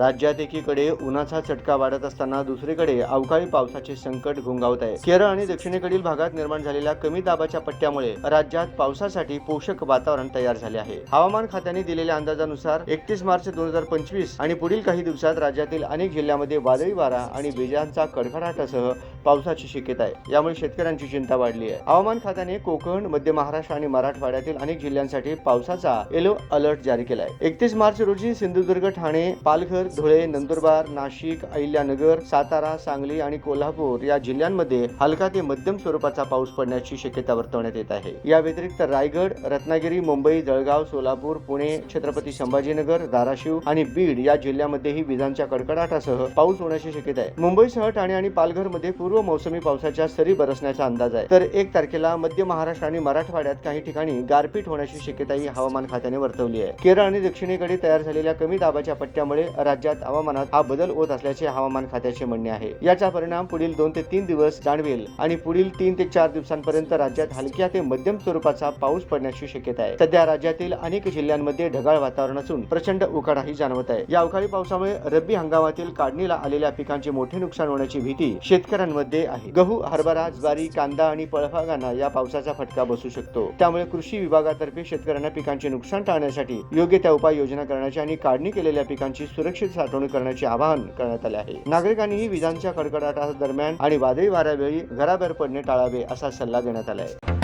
राज्यात एकीकडे उन्हाचा चटका वाढत असताना दुसरीकडे अवकाळी पावसाचे संकट घोंगावत आहे. केरळ आणि दक्षिणेकडील भागात निर्माण झालेल्या कमी दाबाच्या पट्ट्यामुळे राज्यात पावसासाठी पोषक वातावरण तयार झाले आहे. हवामान खात्याने दिलेल्या अंदाजानुसार एकतीस मार्च दोन हजार पंचवीस आणि पुढील काही दिवसात राज्यातील अनेक जिल्ह्यामध्ये वादळी वारा आणि विजांचा कडकडाटासह पावसाची शक्यता आहे. यामुळे शेतकऱ्यांची चिंता वाढली आहे. हवामान खात्याने कोकण मध्य महाराष्ट्र आणि मराठवाड्यातील अनेक जिल्ह्यांसाठी पावसाचा येलो अलर्ट जारी केला आहे एकतीस मार्च रोजी सिंधुदुर्ग ठाणे पालघर धुळे नंदुरबार नाशिक अहिल्यानगर सातारा सांगली आणि कोल्हापूर या जिल्ह्यांमध्ये हलका ते मध्यम स्वरूपाचा पाऊस पडण्याची शक्यता वर्तवण्यात येत आहे. या व्यतिरिक्त रायगड रत्नागिरी मुंबई जळगाव सोलापूर पुणे छत्रपती संभाजीनगर धाराशिव आणि बीड या जिल्ह्यामध्येही विजांच्या कडकडाटासह पाऊस होण्याची शक्यता आहे. मुंबईसह ठाणे आणि पालघरमध्ये पूर्व मोसमी पावसाच्या सरी बरसण्याचा अंदाज आहे. तर एक तारखेला मध्य महाराष्ट्र आणि मराठवाड्यात काही ठिकाणी गारपीट होण्याची शक्यताही हवामान खात्याने वर्तवली आहे. केरळ आणि दक्षिणेकडे तयार झालेल्या कमी दाबाच्या पट्ट्यामुळे राज्यात हवामानात हा बदल होत असल्याचे हवामान खात्याचे म्हणणे आहे. याचा परिणाम पुढील दोन ते तीन दिवस जाणवेल आणि पुढील तीन ते चार दिवसांपर्यंत राज्यात हलक्या ते मध्यम स्वरूपाचा पाऊस पडण्याची शक्यता आहे. सध्या राज्यातील अनेक जिल्ह्यांमध्ये ढगाळ वातावरण असून प्रचंड उकाडाही जाणवत आहे. या अवकाळी पावसामुळे रब्बी हंगामातील काढणीला आलेल्या पिकांचे मोठे नुकसान होण्याची भीती शेतकऱ्यांमध्ये आहे. गहू हरभरा ज्वारी कांदा आणि फळबागांना या पावसाचा फटका बसू शकतो. त्यामुळे कृषी विभागातर्फे शेतकऱ्यांना पिकांचे नुकसान टाळण्यासाठी योग्य त्या उपाययोजना करण्याची आणि काढणी केलेल्या पिकांची सुरक्षित साठवणूक करण्याचे आवाहन करण्यात आले आहे. नागरिकांनीही विजांच्या कडकडाटा दरम्यान आणि वादळी वाऱ्यावेळी घराबाहेर पडणे टाळावे असा सल्ला देण्यात आला आहे